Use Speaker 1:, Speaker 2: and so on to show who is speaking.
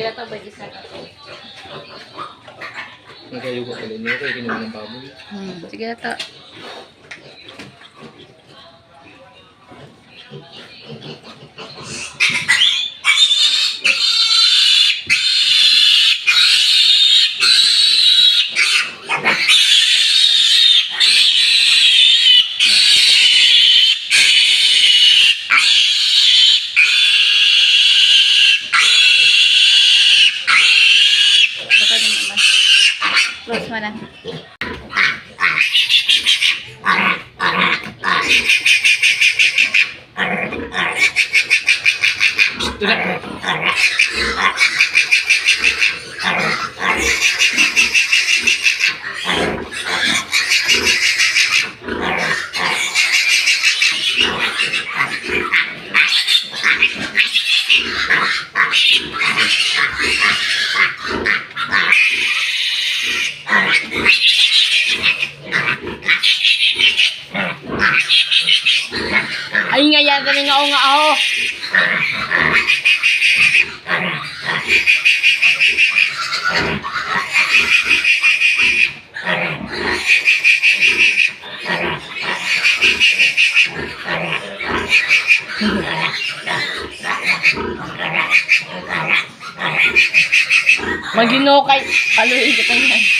Speaker 1: Na to, ba isa na to.
Speaker 2: Nagkayo ko pala niyo. Kaya kinuha ng baboy.
Speaker 1: Hmm, sige na to. Bakalım hemen.
Speaker 2: Basmadan. Dur.
Speaker 1: Ay nga yan, galing nga ako nga ako. Maginokay. Paluin kita yan.